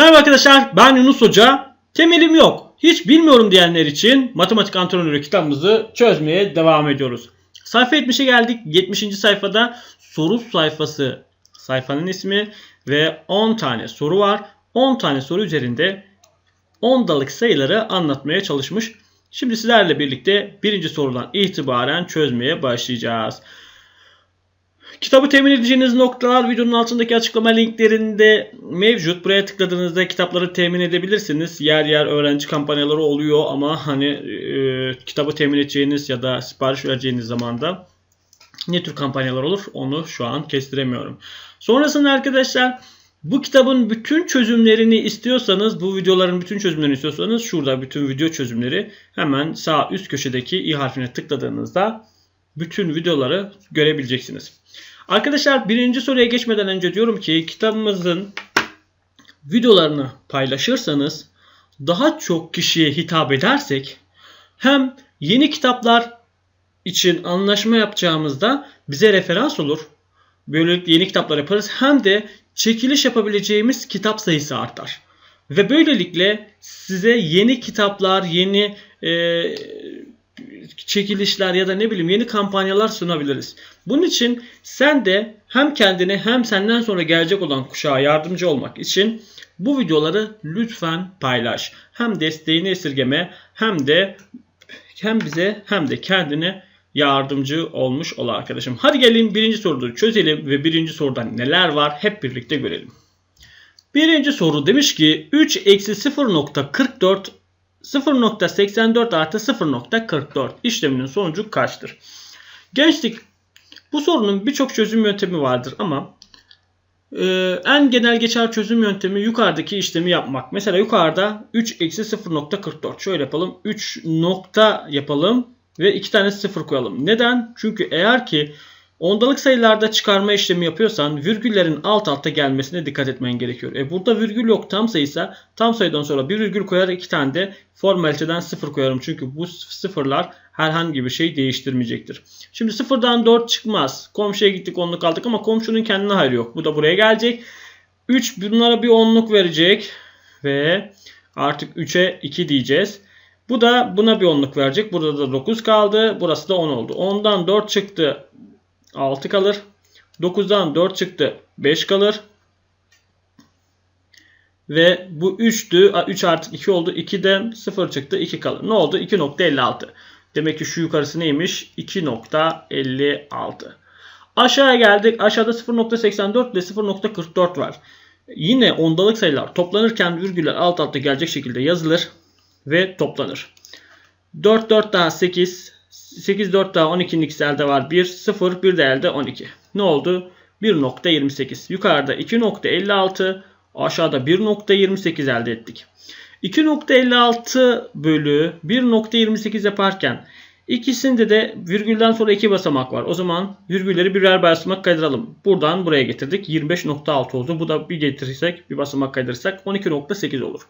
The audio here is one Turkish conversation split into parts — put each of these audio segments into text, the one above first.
Merhaba arkadaşlar ben Yunus Hoca. Temelim yok. Hiç bilmiyorum diyenler için matematik antrenörü kitabımızı çözmeye devam ediyoruz. Sayfa 70'e geldik. 70. sayfada soru sayfası sayfanın ismi ve 10 tane soru var. 10 tane soru üzerinde ondalık sayıları anlatmaya çalışmış. Şimdi sizlerle birlikte birinci sorudan itibaren çözmeye başlayacağız. Kitabı temin edeceğiniz noktalar videonun altındaki açıklama linklerinde mevcut. Buraya tıkladığınızda kitapları temin edebilirsiniz. Yer yer öğrenci kampanyaları oluyor ama hani e, kitabı temin edeceğiniz ya da sipariş vereceğiniz zamanda ne tür kampanyalar olur onu şu an kestiremiyorum. Sonrasında arkadaşlar bu kitabın bütün çözümlerini istiyorsanız, bu videoların bütün çözümlerini istiyorsanız şurada bütün video çözümleri hemen sağ üst köşedeki i harfine tıkladığınızda bütün videoları görebileceksiniz. Arkadaşlar birinci soruya geçmeden önce diyorum ki kitabımızın videolarını paylaşırsanız daha çok kişiye hitap edersek hem yeni kitaplar için anlaşma yapacağımızda bize referans olur. Böylelikle yeni kitaplar yaparız. Hem de çekiliş yapabileceğimiz kitap sayısı artar. Ve böylelikle size yeni kitaplar, yeni e, çekilişler ya da ne bileyim yeni kampanyalar sunabiliriz. Bunun için sen de hem kendine hem senden sonra gelecek olan kuşağa yardımcı olmak için bu videoları lütfen paylaş. Hem desteğini esirgeme hem de hem bize hem de kendine yardımcı olmuş ol arkadaşım. Hadi gelin birinci soruyu çözelim ve birinci soruda neler var hep birlikte görelim. Birinci soru demiş ki 3 eksi 0.44 0.84 artı 0.44 işleminin sonucu kaçtır? Gençlik bu sorunun birçok çözüm yöntemi vardır ama e, en genel geçer çözüm yöntemi yukarıdaki işlemi yapmak. Mesela yukarıda 3 eksi 0.44 şöyle yapalım 3 nokta yapalım ve 2 tane 0 koyalım. Neden? Çünkü eğer ki ondalık sayılarda çıkarma işlemi yapıyorsan virgüllerin alt alta gelmesine dikkat etmen gerekiyor. E burada virgül yok tam sayıysa tam sayıdan sonra bir virgül koyar iki tane de formaliteden 0 koyarım. Çünkü bu sıfırlar herhangi bir şey değiştirmeyecektir. Şimdi sıfırdan 4 çıkmaz. Komşuya gittik onluk aldık ama komşunun kendine hayrı yok. Bu da buraya gelecek. 3 bunlara bir onluk verecek ve artık 3'e 2 diyeceğiz. Bu da buna bir onluk verecek. Burada da 9 kaldı. Burası da 10 oldu. 10'dan 4 çıktı. 6 kalır. 9'dan 4 çıktı. 5 kalır. Ve bu 3'tü. 3 artık 2 oldu. 2'den 0 çıktı. 2 kalır. Ne oldu? 2.56. Demek ki şu yukarısı neymiş? 2.56. Aşağıya geldik. Aşağıda 0.84 ile 0.44 var. Yine ondalık sayılar toplanırken virgüller alt alta gelecek şekilde yazılır ve toplanır. 4 4 daha 8 8 4 daha 12'nin ikisi elde var 1 0 bir de elde 12. Ne oldu? 1.28. Yukarıda 2.56 aşağıda 1.28 elde ettik. 2.56 bölü 1.28 yaparken ikisinde de virgülden sonra 2 basamak var. O zaman virgülleri birer basamak kaydıralım. Buradan buraya getirdik. 25.6 oldu. Bu da bir getirirsek bir basamak kaydırırsak 12.8 olur.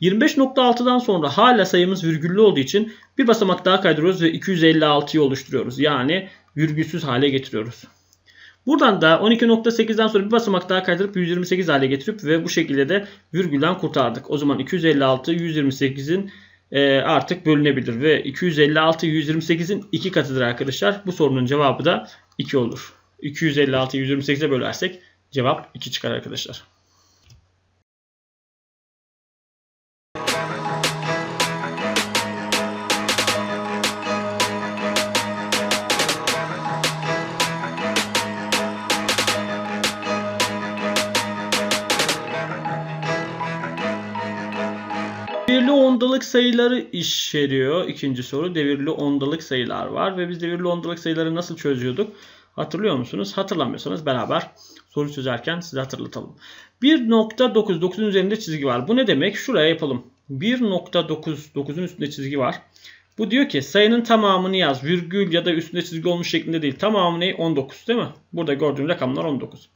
25.6'dan sonra hala sayımız virgüllü olduğu için bir basamak daha kaydırıyoruz ve 256'yı oluşturuyoruz. Yani virgülsüz hale getiriyoruz. Buradan da 12.8'den sonra bir basamak daha kaydırıp 128 hale getirip ve bu şekilde de virgülden kurtardık. O zaman 256 128'in e, artık bölünebilir ve 256 128'in 2 katıdır arkadaşlar. Bu sorunun cevabı da 2 olur. 256 128'e bölersek cevap 2 çıkar arkadaşlar. Sayıları içeriyor. İkinci soru devirli ondalık sayılar var ve biz devirli ondalık sayıları nasıl çözüyorduk? Hatırlıyor musunuz? Hatırlamıyorsanız beraber soru çözerken size hatırlatalım. 1.9 9'un üzerinde çizgi var. Bu ne demek? Şuraya yapalım. 1.9 9'un üstünde çizgi var. Bu diyor ki sayının tamamını yaz. Virgül ya da üstünde çizgi olmuş şeklinde değil. Tamamı ne? 19 değil mi? Burada gördüğüm rakamlar 19.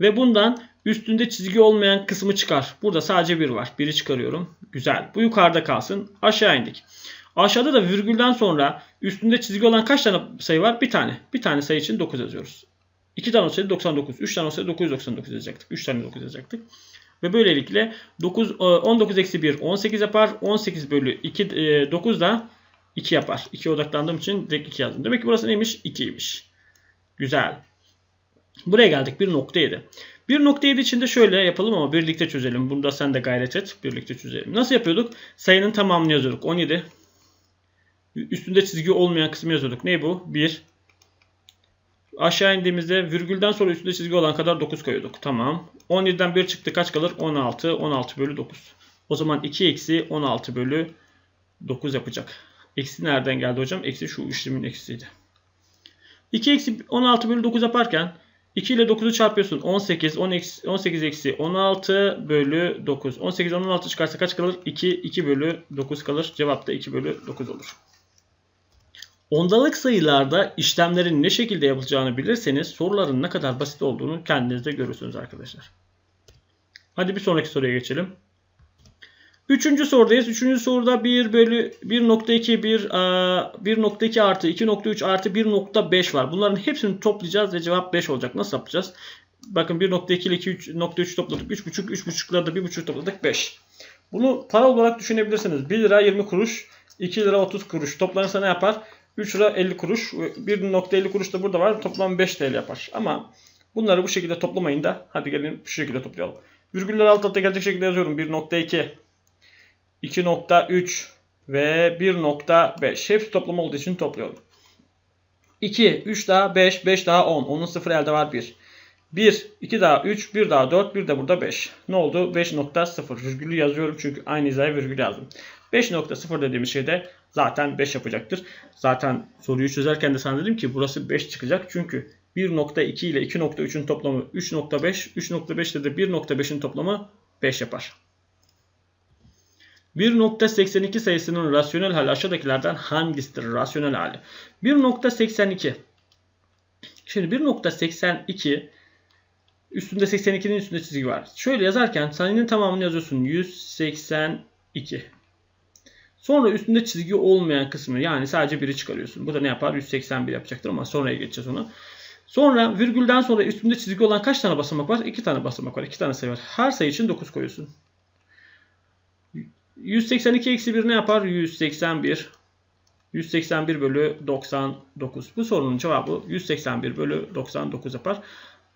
Ve bundan üstünde çizgi olmayan kısmı çıkar. Burada sadece 1 var. 1'i çıkarıyorum. Güzel. Bu yukarıda kalsın. Aşağı indik. Aşağıda da virgülden sonra üstünde çizgi olan kaç tane sayı var? Bir tane. Bir tane sayı için 9 yazıyoruz. 2 tane olsaydı 99. 3 tane olsaydı 999 yazacaktık. 3 tane 9 yazacaktık. Ve böylelikle 9, e, 19 eksi 1 18 yapar. 18 bölü 2 e, 9 da 2 yapar. 2 odaklandığım için direkt 2 yazdım. Demek ki burası neymiş? 2'ymiş. Güzel. Buraya geldik 1.7. 1.7 için de şöyle yapalım ama birlikte çözelim. Bunda sen de gayret et. Birlikte çözelim. Nasıl yapıyorduk? Sayının tamamını yazıyorduk. 17. Üstünde çizgi olmayan kısmı yazıyorduk. Ne bu? 1. Aşağı indiğimizde virgülden sonra üstünde çizgi olan kadar 9 koyuyorduk. Tamam. 17'den 1 çıktı kaç kalır? 16. 16 bölü 9. O zaman 2 eksi 16 bölü 9 yapacak. Eksi nereden geldi hocam? Eksi şu işlemin eksiydi. 2 eksi 16 bölü 9 yaparken 2 ile 9'u çarpıyorsun. 18, 10 eksi, 18 eksi 16 bölü 9. 18, 16 çıkarsa kaç kalır? 2, 2 bölü 9 kalır. Cevap da 2 bölü 9 olur. Ondalık sayılarda işlemlerin ne şekilde yapılacağını bilirseniz soruların ne kadar basit olduğunu kendiniz de görürsünüz arkadaşlar. Hadi bir sonraki soruya geçelim. Üçüncü sorudayız. Üçüncü soruda 1 bölü 1.2 1 1.2 artı 2.3 artı 1.5 var. Bunların hepsini toplayacağız ve cevap 5 olacak. Nasıl yapacağız? Bakın 1.2 ile 2.3 topladık. 3.5 3.5'la da 1.5 topladık 5. Bunu para olarak düşünebilirsiniz. 1 lira 20 kuruş, 2 lira 30 kuruş. Toplanırsa ne yapar? 3 lira 50 kuruş. 1.50 kuruş da burada var. Toplam 5 TL yapar. Ama bunları bu şekilde toplamayın da hadi gelin şu şekilde toplayalım. Virgüller alt alta gelecek şekilde yazıyorum. 1.2 2.3 ve 1.5. Hepsi toplam olduğu için topluyorum. 2, 3 daha 5, 5 daha 10. Onun 0 elde var 1. 1, 2 daha 3, 1 daha 4, 1 de burada 5. Ne oldu? 5.0. Virgülü yazıyorum çünkü aynı hizaya virgül yazdım. 5.0 dediğimiz şey de zaten 5 yapacaktır. Zaten soruyu çözerken de sana dedim ki burası 5 çıkacak. Çünkü 1.2 ile 2.3'ün toplamı 3.5. 3.5 ile de 1.5'in toplamı 5 yapar. 1.82 sayısının rasyonel hali aşağıdakilerden hangisidir? Rasyonel hali. 1.82 Şimdi 1.82 üstünde 82'nin üstünde çizgi var. Şöyle yazarken sayının tamamını yazıyorsun. 182. Sonra üstünde çizgi olmayan kısmı yani sadece biri çıkarıyorsun. Bu da ne yapar? 181 yapacaktır ama sonraya geçeceğiz ona. Sonra virgülden sonra üstünde çizgi olan kaç tane basamak var? 2 tane basamak var. 2 tane sayı var. Her sayı için 9 koyuyorsun. 182 eksi 1 ne yapar? 181. 181 bölü 99. Bu sorunun cevabı 181 bölü 99 yapar.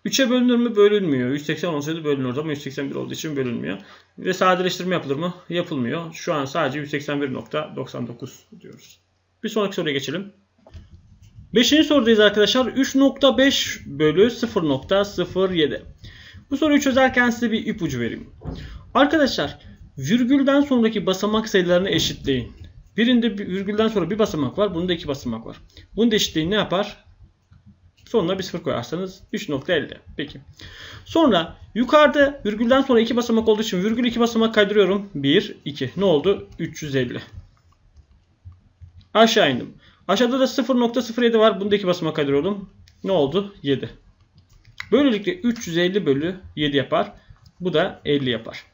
3'e bölünür mü? Bölünmüyor. 180 olsaydı bölünür ama 181 olduğu için bölünmüyor. Ve sadeleştirme yapılır mı? Yapılmıyor. Şu an sadece 181.99 diyoruz. Bir sonraki soruya geçelim. Beşinci sorudayız arkadaşlar. 3.5 bölü 0.07. Bu soruyu çözerken size bir ipucu vereyim. Arkadaşlar virgülden sonraki basamak sayılarını eşitleyin. Birinde virgülden sonra bir basamak var. Bunda iki basamak var. Bunu da eşitleyin ne yapar? Sonuna bir sıfır koyarsanız 3.50. Peki. Sonra yukarıda virgülden sonra iki basamak olduğu için virgül iki basamak kaydırıyorum. 1, 2. Ne oldu? 350. Aşağı indim. Aşağıda da 0.07 var. Bunda iki basamak kaydırıyorum. Ne oldu? 7. Böylelikle 350 bölü 7 yapar. Bu da 50 yapar.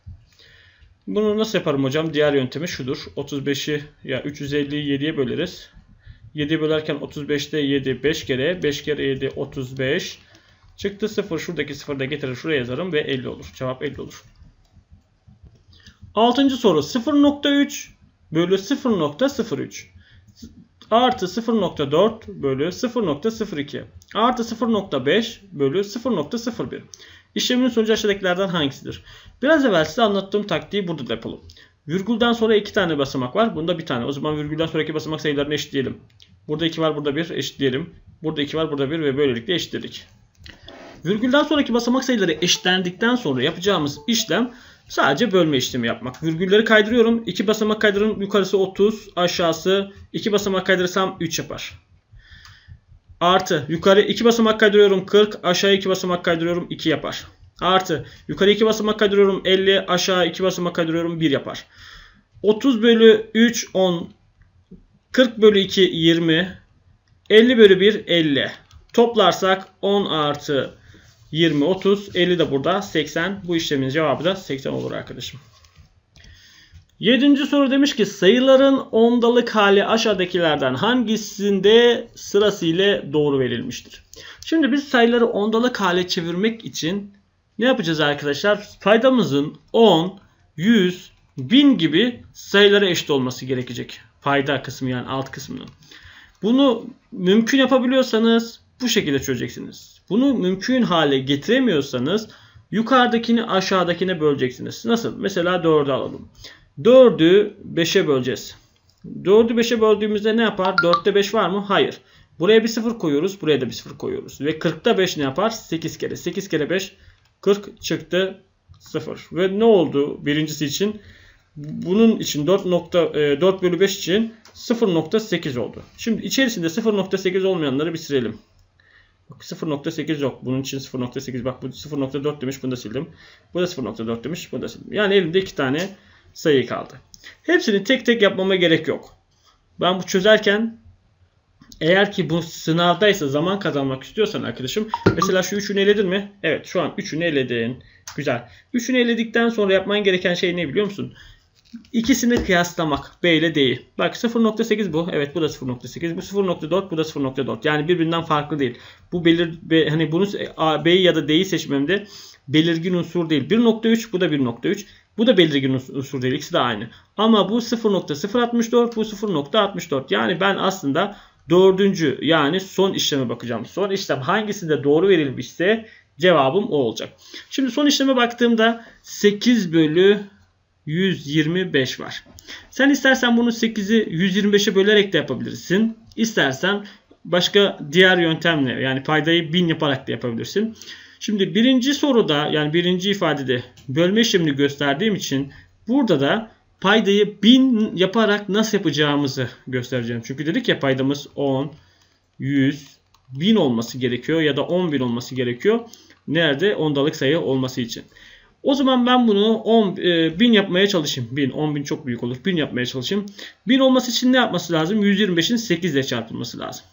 Bunu nasıl yaparım hocam? Diğer yöntemi şudur. 35'i ya 350'yi 7'ye böleriz. 7 bölerken 35'te 7 5 kere. 5 kere 7 35. Çıktı 0. Şuradaki 0 da getirir. Şuraya yazarım ve 50 olur. Cevap 50 olur. Altıncı soru 0.3 bölü 0.03 artı 0.4 bölü 0.02 artı 0.5 bölü 0.01 İşlemin sonucu aşağıdakilerden hangisidir? Biraz evvel size anlattığım taktiği burada da yapalım. Virgülden sonra iki tane basamak var. Bunda bir tane. O zaman virgülden sonraki basamak sayılarını eşitleyelim. Burada 2 var, burada 1 eşitleyelim. Burada 2 var, burada 1 ve böylelikle eşitledik. Virgülden sonraki basamak sayıları eşitlendikten sonra yapacağımız işlem sadece bölme işlemi yapmak. Virgülleri kaydırıyorum. 2 basamak kaydırırım. Yukarısı 30, aşağısı 2 basamak kaydırırsam 3 yapar. Artı yukarı 2 basamak kaydırıyorum 40, aşağı 2 basamak kaydırıyorum 2 yapar. Artı yukarı 2 basamak kaydırıyorum 50, aşağı 2 basamak kaydırıyorum 1 yapar. 30 bölü 3 10, 40 bölü 2 20, 50 bölü 1 50. Toplarsak 10 artı 20 30, 50 de burada 80. Bu işlemin cevabı da 80 olur arkadaşım. Yedinci soru demiş ki sayıların ondalık hali aşağıdakilerden hangisinde sırasıyla doğru verilmiştir? Şimdi biz sayıları ondalık hale çevirmek için ne yapacağız arkadaşlar? Paydamızın 10, 100, 1000 gibi sayılara eşit olması gerekecek. Payda kısmı yani alt kısmının. Bunu mümkün yapabiliyorsanız bu şekilde çözeceksiniz. Bunu mümkün hale getiremiyorsanız yukarıdakini aşağıdakine böleceksiniz. Nasıl? Mesela 4'ü alalım. 4'ü 5'e böleceğiz. 4'ü 5'e böldüğümüzde ne yapar? 4'te 5 var mı? Hayır. Buraya bir 0 koyuyoruz. Buraya da bir 0 koyuyoruz. Ve 40'ta 5 ne yapar? 8 kere. 8 kere 5 40 çıktı 0. Ve ne oldu birincisi için? Bunun için 4, nokta, 4 bölü 5 için 0.8 oldu. Şimdi içerisinde 0.8 olmayanları bir silelim. Bak 0.8 yok. Bunun için 0.8 bak bu 0.4 demiş bunu da sildim. Bu da 0.4 demiş bunu da sildim. Yani elimde iki tane sayı kaldı. Hepsini tek tek yapmama gerek yok. Ben bu çözerken eğer ki bu sınavdaysa zaman kazanmak istiyorsan arkadaşım mesela şu üçünü eledin mi? Evet şu an üçünü eledin. Güzel. Üçünü eledikten sonra yapman gereken şey ne biliyor musun? İkisini kıyaslamak. B ile D'yi. Bak 0.8 bu. Evet bu da 0.8. Bu 0.4 bu da 0.4. Yani birbirinden farklı değil. Bu belir hani bunu A, B'yi ya da D'yi seçmemde belirgin unsur değil. 1.3 bu da 1.3. Bu da belirgin unsur değil. İkisi de aynı. Ama bu 0.064 bu 0.64. Yani ben aslında dördüncü yani son işleme bakacağım. Son işlem hangisinde doğru verilmişse cevabım o olacak. Şimdi son işleme baktığımda 8 bölü 125 var. Sen istersen bunu 8'i 125'e bölerek de yapabilirsin. İstersen başka diğer yöntemle yani paydayı 1000 yaparak da yapabilirsin. Şimdi birinci soruda yani birinci ifadede bölme işlemini gösterdiğim için burada da paydayı 1000 yaparak nasıl yapacağımızı göstereceğim. Çünkü dedik ya paydamız 10, 100, 1000 olması gerekiyor ya da 10.000 olması gerekiyor. Nerede? Ondalık sayı olması için. O zaman ben bunu 10 e, 1000 yapmaya çalışayım. 1000, 10 bin çok büyük olur. 1000 yapmaya çalışayım. 1000 olması için ne yapması lazım? 125'in 8 ile çarpılması lazım.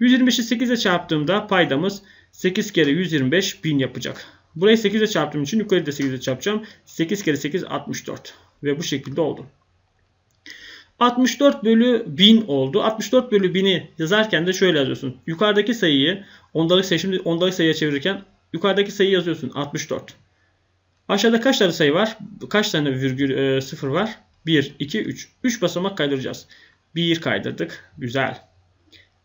125'i 8 ile çarptığımda paydamız 8 kere 125 1000 yapacak. Burayı 8 ile çarptığım için yukarıda da 8 ile çarpacağım. 8 kere 8 64. Ve bu şekilde oldu. 64 bölü 1000 oldu. 64 bölü 1000'i yazarken de şöyle yazıyorsun. Yukarıdaki sayıyı ondalık sayı şimdi ondalık sayıya çevirirken yukarıdaki sayıyı yazıyorsun 64. Aşağıda kaç tane sayı var? Kaç tane virgül e, sıfır var? 1, 2, 3. 3 basamak kaydıracağız. 1 kaydırdık. Güzel.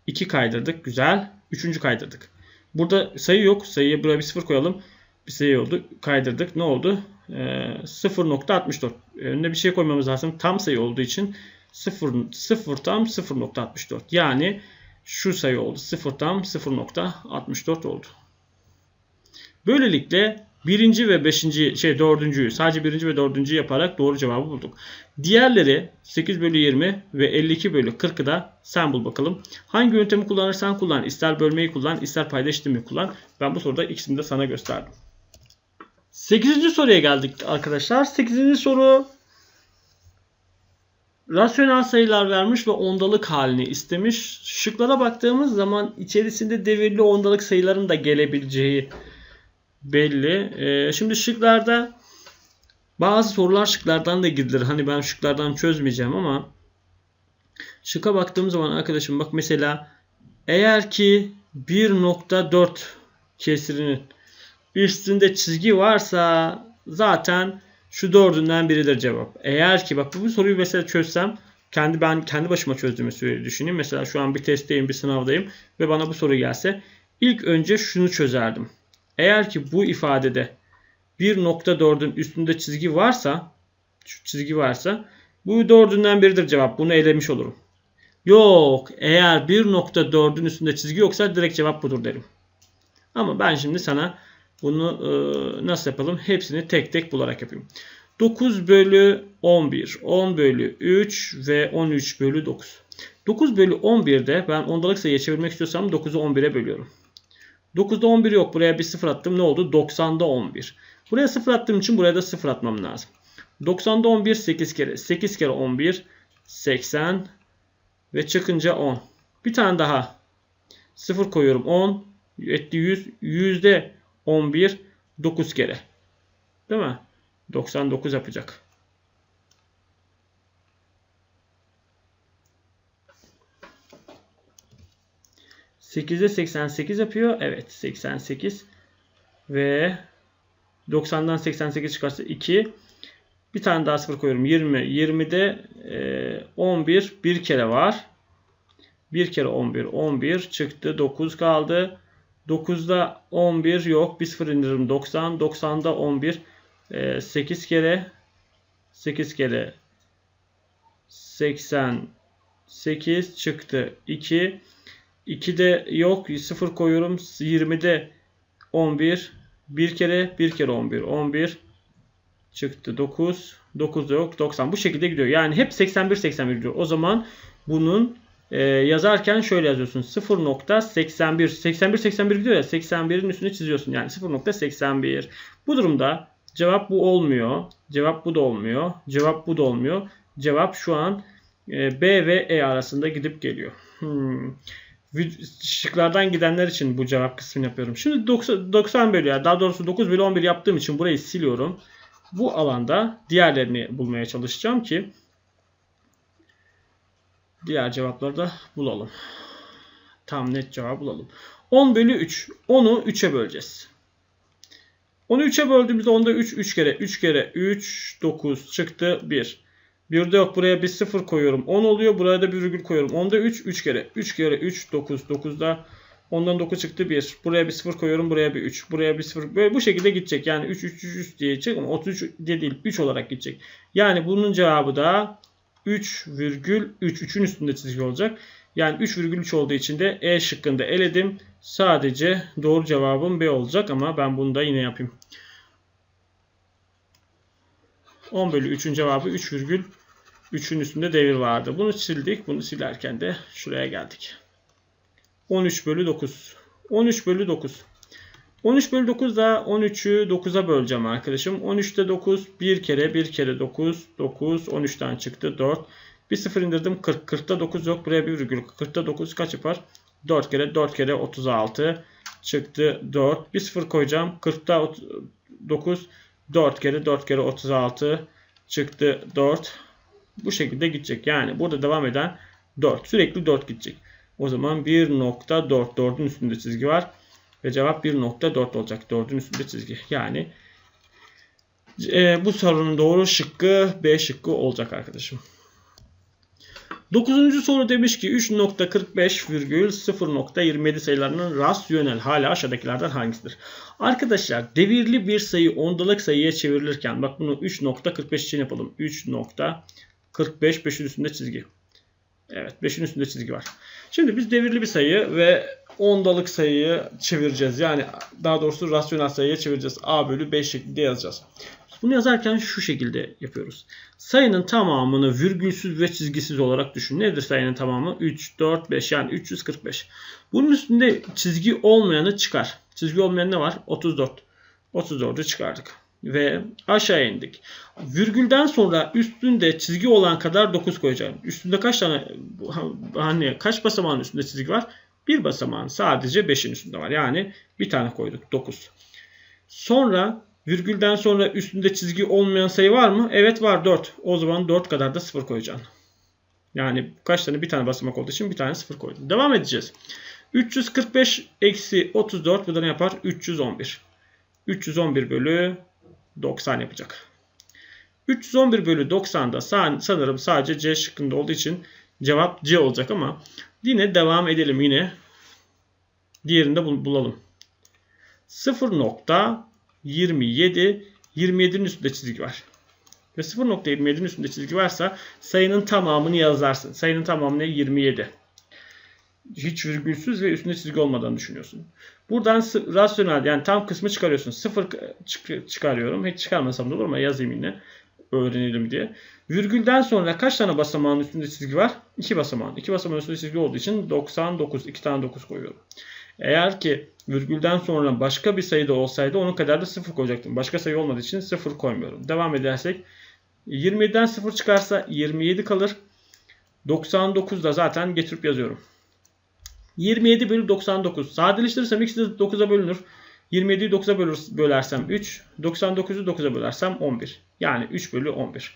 2 kaydırdık. Güzel. 3. kaydırdık. Burada sayı yok. Sayıya buraya bir sıfır koyalım. Bir sayı oldu. Kaydırdık. Ne oldu? E, 0.64. Önüne bir şey koymamız lazım. Tam sayı olduğu için 0, 0 tam 0.64. Yani şu sayı oldu. 0 tam 0.64 oldu. Böylelikle birinci ve beşinci şey dördüncüyü sadece birinci ve dördüncü yaparak doğru cevabı bulduk. Diğerleri 8 bölü 20 ve 52 bölü 40'ı da sen bul bakalım. Hangi yöntemi kullanırsan kullan. ister bölmeyi kullan ister payda eşitimi kullan. Ben bu soruda ikisini de sana gösterdim. 8. soruya geldik arkadaşlar. 8. soru rasyonel sayılar vermiş ve ondalık halini istemiş. Şıklara baktığımız zaman içerisinde devirli ondalık sayıların da gelebileceği belli. Ee, şimdi şıklarda bazı sorular şıklardan da gidilir. Hani ben şıklardan çözmeyeceğim ama şıka baktığım zaman arkadaşım bak mesela eğer ki 1.4 kesirinin üstünde çizgi varsa zaten şu dördünden biridir cevap. Eğer ki bak bu soruyu mesela çözsem kendi ben kendi başıma çözdüğümü düşüneyim. Mesela şu an bir testteyim, bir sınavdayım ve bana bu soru gelse ilk önce şunu çözerdim. Eğer ki bu ifadede 1.4'ün üstünde çizgi varsa şu çizgi varsa bu dördünden biridir cevap. Bunu elemiş olurum. Yok. Eğer 1.4'ün üstünde çizgi yoksa direkt cevap budur derim. Ama ben şimdi sana bunu e, nasıl yapalım? Hepsini tek tek bularak yapayım. 9 bölü 11, 10 bölü 3 ve 13 bölü 9. 9 bölü 11'de ben ondalık sayıya çevirmek istiyorsam 9'u 11'e bölüyorum. 9'da 11 yok. Buraya bir 0 attım. Ne oldu? 90'da 11. Buraya 0 attığım için buraya da 0 atmam lazım. 90'da 11 8 kere. 8 kere 11 80 ve çıkınca 10. Bir tane daha 0 koyuyorum. 10 etti 100. Yüzde 11 9 kere. Değil mi? 99 yapacak. 8'e 88 yapıyor. Evet 88 ve 90'dan 88 çıkarsa 2. Bir tane daha sıfır koyuyorum. 20. 20'de e, 11 bir kere var. Bir kere 11. 11 çıktı. 9 kaldı. 9'da 11 yok. Bir sıfır indiririm 90. 90'da 11. E, 8 kere 8 kere 88 çıktı. 2. 2'de yok. 0 koyuyorum. 20'de 11. Bir kere bir kere 11. 11 çıktı 9. 9 da yok 90. Bu şekilde gidiyor. Yani hep 81 81 gidiyor. O zaman bunun e, yazarken şöyle yazıyorsun. 0.81 81 81 gidiyor ya 81'in üstüne çiziyorsun. Yani 0.81. Bu durumda cevap bu olmuyor. Cevap bu da olmuyor. Cevap bu da olmuyor. Cevap şu an e, B ve E arasında gidip geliyor. Hmm. Şıklardan gidenler için bu cevap kısmını yapıyorum. Şimdi 90, 90 bölü ya daha doğrusu 9 bölü 11 yaptığım için burayı siliyorum. Bu alanda diğerlerini bulmaya çalışacağım ki diğer cevapları da bulalım. Tam net cevap bulalım. 10 bölü 3. 10'u 3'e böleceğiz. 10'u 3'e böldüğümüzde onda 3 3 kere 3 kere 3 9 çıktı 1. Bir de yok buraya bir 0 koyuyorum. 10 oluyor. Buraya da bir virgül koyuyorum. Onda 3 3 kere. 3 kere 3 9. 9'da ondan 9 çıktı 1. Buraya bir 0 koyuyorum. Buraya bir 3. Buraya bir 0. Böyle bu şekilde gidecek. Yani 3 3 3, 3 diye gidecek ama 33 diye değil 3 olarak gidecek. Yani bunun cevabı da 3,3. 3'ün üstünde çizgi olacak. Yani 3,3 olduğu için de E şıkkında eledim. Sadece doğru cevabım B olacak ama ben bunu da yine yapayım. 10 bölü 3'ün cevabı 3,3'ün üstünde devir vardı. Bunu sildik. Bunu silerken de şuraya geldik. 13 bölü 9. 13 bölü 9. 13 bölü 9 da 13'ü 9'a böleceğim arkadaşım. 13'te 9 bir kere bir kere 9. 9 13'ten çıktı 4. Bir sıfır indirdim 40. 40'ta 9 yok. Buraya bir virgül. 40'ta 9 kaç yapar? 4 kere 4 kere 36 çıktı 4. Bir sıfır koyacağım. 40'ta 9 4 kere 4 kere 36 çıktı 4. Bu şekilde gidecek. Yani burada devam eden 4. Sürekli 4 gidecek. O zaman 1.4 4'ün üstünde çizgi var. Ve cevap 1.4 olacak. 4'ün üstünde çizgi. Yani e, bu sorunun doğru şıkkı B şıkkı olacak arkadaşım. Dokuzuncu soru demiş ki 3.45,0.27 sayılarının rasyonel hali aşağıdakilerden hangisidir? Arkadaşlar devirli bir sayı ondalık sayıya çevrilirken bak bunu 3.45 için yapalım. 3.45 5'in üstünde çizgi. Evet 5'in üstünde çizgi var. Şimdi biz devirli bir sayı ve ondalık sayıyı çevireceğiz. Yani daha doğrusu rasyonel sayıya çevireceğiz. A bölü 5 şeklinde yazacağız. Bunu yazarken şu şekilde yapıyoruz. Sayının tamamını virgülsüz ve çizgisiz olarak düşün. Nedir sayının tamamı? 3, 4, 5 yani 345. Bunun üstünde çizgi olmayanı çıkar. Çizgi olmayan ne var? 34. 34'ü çıkardık. Ve aşağı indik. Virgülden sonra üstünde çizgi olan kadar 9 koyacağım. Üstünde kaç tane hani kaç basamağın üstünde çizgi var? Bir basamağın sadece 5'in üstünde var. Yani bir tane koyduk 9. Sonra Virgülden sonra üstünde çizgi olmayan sayı var mı? Evet var 4. O zaman 4 kadar da 0 koyacaksın. Yani kaç tane bir tane basamak olduğu için bir tane 0 koydum. Devam edeceğiz. 345 eksi 34 bu da ne yapar? 311. 311 bölü 90 yapacak. 311 bölü 90'da sanırım sadece C şıkkında olduğu için cevap C olacak ama yine devam edelim yine. Diğerini de bulalım. 0. 27. 27'nin üstünde çizgi var. Ve 0.27'nin üstünde çizgi varsa sayının tamamını yazarsın. Sayının tamamı ne? 27. Hiç virgülsüz ve üstünde çizgi olmadan düşünüyorsun. Buradan rasyonel yani tam kısmı çıkarıyorsun. 0 çık çıkarıyorum. Hiç çıkarmasam da olur ama yazayım yine. Öğrenelim diye. Virgülden sonra kaç tane basamağın üstünde çizgi var? 2 basamağın. 2 basamağın üstünde çizgi olduğu için 99. 2 tane 9 koyuyorum. Eğer ki virgülden sonra başka bir sayı da olsaydı onun kadar da 0 koyacaktım. Başka sayı olmadığı için 0 koymuyorum. Devam edersek 27'den 0 çıkarsa 27 kalır. 99 da zaten getirip yazıyorum. 27 bölü 99. Sadeleştirirsem ikisi de 9'a bölünür. 27'yi 9'a bölersem 3. 99'u 9'a bölersem 11. Yani 3 bölü 11.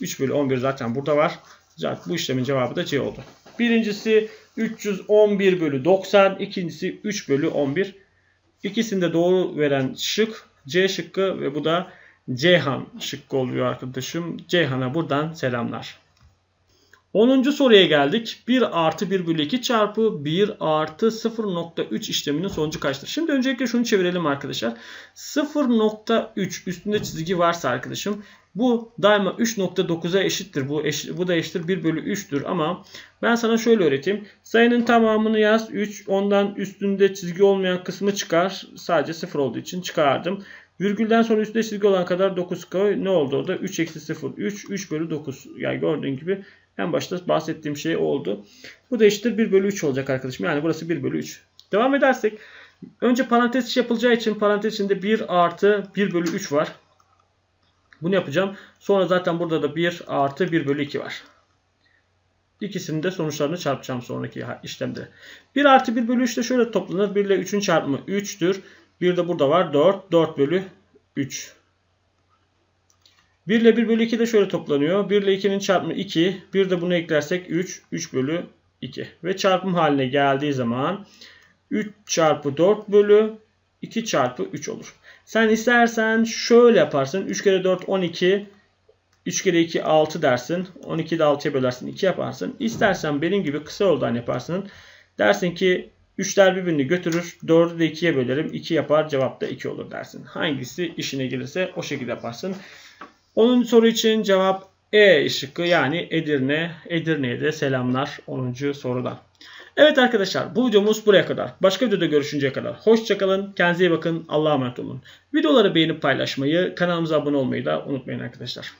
3 bölü 11 zaten burada var. Zaten bu işlemin cevabı da C oldu. Birincisi 311 bölü 90. ikincisi 3 bölü 11. İkisinde doğru veren şık C şıkkı ve bu da Ceyhan şıkkı oluyor arkadaşım. Ceyhan'a buradan selamlar. 10. soruya geldik. 1 artı 1 bölü 2 çarpı 1 artı 0.3 işleminin sonucu kaçtır? Şimdi öncelikle şunu çevirelim arkadaşlar. 0.3 üstünde çizgi varsa arkadaşım bu daima 3.9'a eşittir. Bu, eşit, bu da eşittir 1 bölü 3'tür ama ben sana şöyle öğreteyim. Sayının tamamını yaz 3 ondan üstünde çizgi olmayan kısmı çıkar. Sadece 0 olduğu için çıkardım. Virgülden sonra üstünde çizgi olan kadar 9 koy. Ne oldu orada? 3 eksi 0 3 3 bölü 9. Yani gördüğün gibi en başta bahsettiğim şey oldu. Bu da eşittir 1 bölü 3 olacak arkadaşım. Yani burası 1 bölü 3. Devam edersek. Önce parantez yapılacağı için parantez içinde 1 artı 1 bölü 3 var. Bunu yapacağım. Sonra zaten burada da 1 artı 1 bölü 2 var. İkisinin de sonuçlarını çarpacağım sonraki işlemde. 1 artı 1 bölü 3 de şöyle toplanır. 1 ile 3'ün çarpımı 3'tür. Bir de burada var 4. 4 bölü 3. 1 ile 1 bölü 2 de şöyle toplanıyor. 1 ile 2'nin çarpımı 2. Bir de bunu eklersek 3. 3 bölü 2. Ve çarpım haline geldiği zaman 3 çarpı 4 bölü 2 çarpı 3 olur. Sen istersen şöyle yaparsın. 3 kere 4 12. 3 kere 2 6 dersin. 12'yi de 6'ya bölersin. 2 yaparsın. İstersen benim gibi kısa yoldan yaparsın. Dersin ki 3'ler birbirini götürür. 4'ü de 2'ye bölerim. 2 yapar. Cevap da 2 olur dersin. Hangisi işine gelirse o şekilde yaparsın. 10. soru için cevap E şıkkı yani Edirne. Edirne'ye de selamlar 10. soruda. Evet arkadaşlar bu videomuz buraya kadar. Başka videoda görüşünceye kadar. Hoşçakalın. Kendinize iyi bakın. Allah'a emanet olun. Videoları beğenip paylaşmayı, kanalımıza abone olmayı da unutmayın arkadaşlar.